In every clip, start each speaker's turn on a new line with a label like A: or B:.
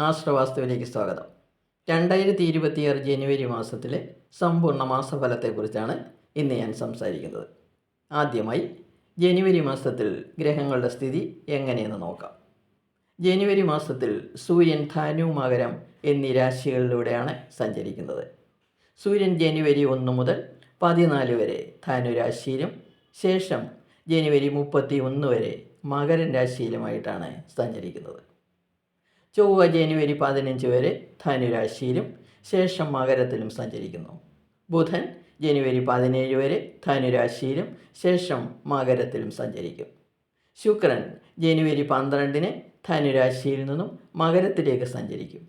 A: ആശ്രവാസ്തുവിലേക്ക് സ്വാഗതം. രണ്ടായിരത്തി ഇരുപത്തിയാറ് ജനുവരി മാസത്തിലെ സമ്പൂർണ മാസഫലത്തെക്കുറിച്ചാണ് ഇന്ന് ഞാൻ സംസാരിക്കുന്നത്. ആദ്യമായി ജനുവരി മാസത്തിൽ ഗ്രഹങ്ങളുടെ സ്ഥിതി എങ്ങനെയെന്ന് നോക്കാം. ജനുവരി മാസത്തിൽ സൂര്യൻ ധാനു മകരം എന്നീ രാശികളിലൂടെയാണ് സഞ്ചരിക്കുന്നത്. സൂര്യൻ ജനുവരി ഒന്ന് മുതൽ പതിനാല് വരെ ധാനു രാശിയിലും ശേഷം ജനുവരി മുപ്പത്തി ഒന്ന് വരെ മകരൻ രാശിയിലുമായിട്ടാണ് സഞ്ചരിക്കുന്നത്. ചൊവ്വ ജനുവരി പതിനഞ്ച് വരെ ധനുരാശിയിലും ശേഷം മകരത്തിലും സഞ്ചരിക്കുന്നു. ബുധൻ ജനുവരി പതിനേഴ് വരെ ധനുരാശിയിലും ശേഷം മകരത്തിലും സഞ്ചരിക്കും. ശുക്രൻ ജനുവരി പന്ത്രണ്ടിന് ധനുരാശിയിൽ നിന്നും മകരത്തിലേക്ക് സഞ്ചരിക്കും.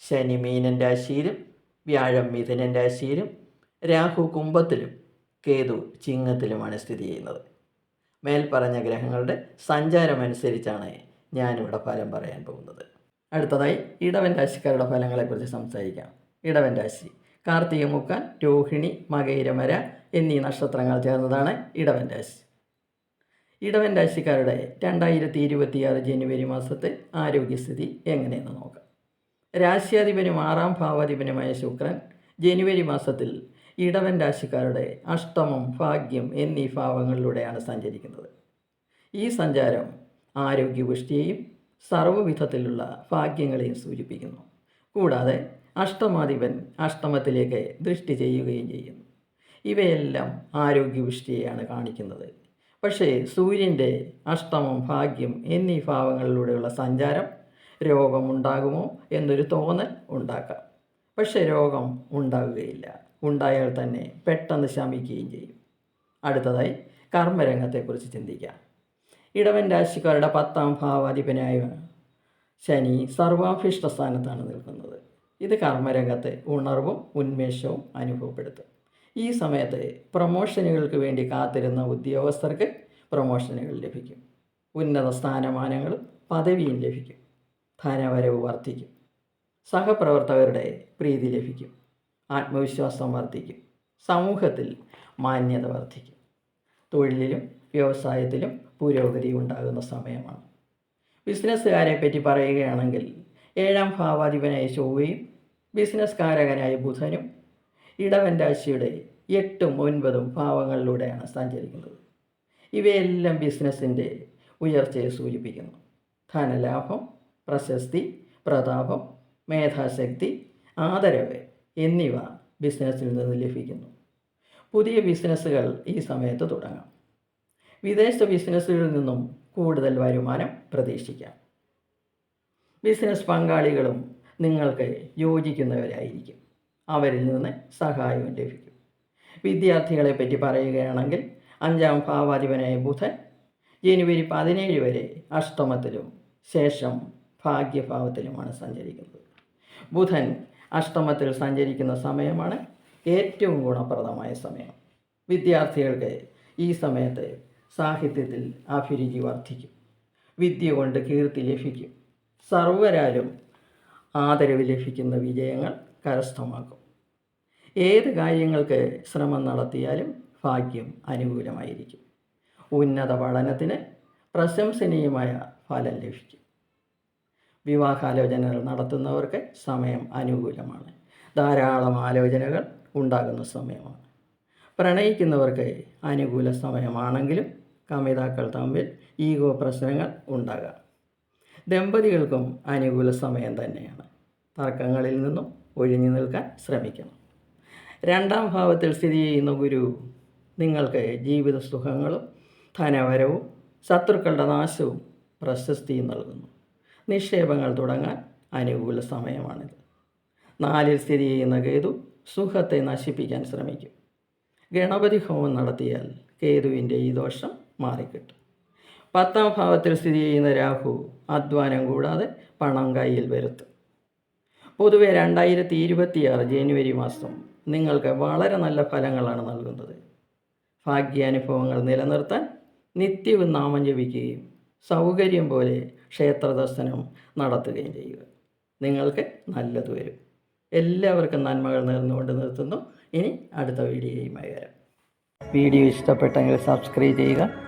A: ശനി മീനൻ രാശിയിലും വ്യാഴം മിഥുനൻ രാശിയിലും രാഹു കുംഭത്തിലും കേതു ചിങ്ങത്തിലുമാണ് സ്ഥിതി ചെയ്യുന്നത്. മേൽപ്പറഞ്ഞ ഗ്രഹങ്ങളുടെ സഞ്ചാരമനുസരിച്ചാണ് ഞാനിവിടെ ഫലം പറയാൻ പോകുന്നത്. അടുത്തതായി ഇടവൻ രാശിക്കാരുടെ ഫലങ്ങളെക്കുറിച്ച് സംസാരിക്കാം. ഇടവൻ രാശി. കാർത്തിക മുക്കാൻ രോഹിണി മകയിരമര എന്നീ നക്ഷത്രങ്ങൾ ചേർന്നതാണ് ഇടവൻ രാശി. ഇടവൻ രാശിക്കാരുടെ രണ്ടായിരത്തി ഇരുപത്തിയാറ് ജനുവരി മാസത്തെ ആരോഗ്യസ്ഥിതി എങ്ങനെയെന്ന് നോക്കാം. രാശ്യാധിപനും ആറാം ഭാവാധിപനുമായ ശുക്രൻ ജനുവരി മാസത്തിൽ ഇടവൻ രാശിക്കാരുടെ അഷ്ടമം ഭാഗ്യം എന്നീ ഭാവങ്ങളിലൂടെയാണ് സഞ്ചരിക്കുന്നത്. ഈ സഞ്ചാരം ആരോഗ്യപുഷ്ടിയെയും സർവവിധത്തിലുള്ള ഭാഗ്യങ്ങളെയും സൂചിപ്പിക്കുന്നു. കൂടാതെ അഷ്ടമാധിപൻ അഷ്ടമത്തിലേക്ക് ദൃഷ്ടി ചെയ്യുകയും ചെയ്യുന്നു. ഇവയെല്ലാം ആരോഗ്യപുഷ്ടിയെയാണ് കാണിക്കുന്നത്. പക്ഷേ സൂര്യന്റെ അഷ്ടമം ഭാഗ്യം എന്നീ ഭാവങ്ങളിലൂടെയുള്ള സഞ്ചാരം രോഗമുണ്ടാകുമോ എന്നൊരു തോന്നൽ ഉണ്ടാക്കാം. പക്ഷേ രോഗം ഉണ്ടാകുകയില്ല. ഉണ്ടായാൽ തന്നെ പെട്ടെന്ന് ശമിക്കുകയും ചെയ്യും. അടുത്തതായി കർമ്മരംഗത്തെക്കുറിച്ച് ചിന്തിക്കാം. ഇടവൻ രാശിക്കാരുടെ പത്താം ഭാവാധിപനായ ശനി സർവാഭിഷ്ട സ്ഥാനത്താണ് നിൽക്കുന്നത്. ഇത് കർമ്മരംഗത്തെ ഉണർവും ഉന്മേഷവും അനുഭവപ്പെടുത്തും. ഈ സമയത്ത് പ്രൊമോഷനുകൾക്ക് വേണ്ടി കാത്തിരുന്ന ഉദ്യോഗസ്ഥർക്ക് പ്രൊമോഷനുകൾ ലഭിക്കും. ഉന്നത സ്ഥാനമാനങ്ങളും പദവിയും ലഭിക്കും. ധനവരവ് വർദ്ധിക്കും. സഹപ്രവർത്തകരുടെ പ്രീതി ലഭിക്കും. ആത്മവിശ്വാസം വർദ്ധിക്കും. സമൂഹത്തിൽ മാന്യത വർദ്ധിക്കും. തൊഴിലിലും വ്യവസായത്തിലും പുരോഗതി ഉണ്ടാകുന്ന സമയമാണ്. ബിസിനസ്സുകാരെ പറ്റി പറയുകയാണെങ്കിൽ ഏഴാം ഭാവാധിപനായ ചൊവ്വയും ബിസിനസ് കാരകനായ ബുധനും ഇടവൻ രാശിയുടെ എട്ടും ഒൻപതും ഭാവങ്ങളിലൂടെയാണ് സഞ്ചരിക്കുന്നത്. ഇവയെല്ലാം ബിസിനസ്സിന്റെ ഉയർച്ചയെ സൂചിപ്പിക്കുന്നു. ധനലാഭം പ്രശസ്തി പ്രതാപം മേധാശക്തി ആദരവ് എന്നിവ ബിസിനസ്സിൽ നിന്ന് ലഭിക്കുന്നു. പുതിയ ബിസിനസ്സുകൾ ഈ സമയത്ത് തുടങ്ങാം. വിദേശ ബിസിനസ്സുകളിൽ നിന്നും കൂടുതൽ വരുമാനം പ്രതീക്ഷിക്കാം. ബിസിനസ് പങ്കാളികളും നിങ്ങൾക്ക് യോജിക്കുന്നവരായിരിക്കും. അവരിൽ നിന്ന് സഹായവും ലഭിക്കും. വിദ്യാർത്ഥികളെ പറ്റി പറയുകയാണെങ്കിൽ അഞ്ചാം ഭാവാധിപനായ ബുധൻ ജനുവരി പതിനേഴ് വരെ അഷ്ടമത്തിലും ശേഷം ഭാഗ്യഭാവത്തിലുമാണ് സഞ്ചരിക്കുന്നത്. ബുധൻ അഷ്ടമത്തിൽ സഞ്ചരിക്കുന്ന സമയമാണ് ഏറ്റവും ഗുണപ്രദമായ സമയം. വിദ്യാർത്ഥികൾക്ക് ഈ സമയത്ത് സാഹിത്യത്തിൽ അഭിരുചി വർദ്ധിക്കും. വിദ്യ കൊണ്ട് കീർത്തി ലഭിക്കും. സർവരാലും ആദരവ് ലഭിക്കുന്ന വിജയങ്ങൾ കരസ്ഥമാക്കും. ഏത് കാര്യങ്ങൾക്ക് ശ്രമം നടത്തിയാലും ഭാഗ്യം അനുകൂലമായിരിക്കും. ഉന്നത പഠനത്തിന് പ്രശംസനീയമായ ഫലം ലഭിക്കും. വിവാഹാലോചനകൾ നടത്തുന്നവർക്ക് സമയം അനുകൂലമാണ്. ധാരാളം ആലോചനകൾ ഉണ്ടാകുന്ന സമയമാണ്. പ്രണയിക്കുന്നവർക്ക് അനുകൂല സമയമാണെങ്കിലും കമിതാക്കൾ തമ്മിൽ ഈഗോ പ്രശ്നങ്ങൾ ഉണ്ടാകാം. ദമ്പതികൾക്കും അനുകൂല സമയം തന്നെയാണ്. തർക്കങ്ങളിൽ നിന്നും ഒഴിഞ്ഞു നിൽക്കാൻ ശ്രമിക്കണം. രണ്ടാം ഭാവത്തിൽ സ്ഥിതി ചെയ്യുന്ന ഗുരു നിങ്ങൾക്ക് ജീവിത സുഖങ്ങളും ധനവരവും ശത്രുക്കളുടെ നാശവും പ്രശസ്തിയും നൽകുന്നു. നിക്ഷേപങ്ങൾ തുടങ്ങാൻ അനുകൂല സമയമാണിത്. നാലിൽ സ്ഥിതി ചെയ്യുന്ന കേതു സുഖത്തെ നശിപ്പിക്കാൻ ശ്രമിക്കും. ഗണപതി ഹോമം നടത്തിയാൽ കേതുവിന്റെ ഈ ദോഷം മാറിക്കിട്ടും. പത്താം ഭാവത്തിൽ സ്ഥിതി ചെയ്യുന്ന രാഹു അധ്വാനം കൂടാതെ പണം കയ്യിൽ വരുത്തും. പൊതുവെ രണ്ടായിരത്തി ഇരുപത്തിയാറ് ജനുവരി മാസം നിങ്ങൾക്ക് വളരെ നല്ല ഫലങ്ങളാണ് നൽകുന്നത്. ഭാഗ്യാനുഭവങ്ങൾ നിലനിർത്താൻ നിത്യവും നാമം ജപിക്കുകയും സൗകര്യം പോലെ ക്ഷേത്ര ദർശനം നടത്തുകയും ചെയ്യുക. നിങ്ങൾക്ക് നല്ലത് വരും. എല്ലാവർക്കും നന്മകൾ നേർന്നുകൊണ്ട് നിർത്തുന്നു. ഇനി അടുത്ത വീഡിയോയുമായി വരാം. വീഡിയോ ഇഷ്ടപ്പെട്ടെങ്കിൽ സബ്സ്ക്രൈബ് ചെയ്യുക.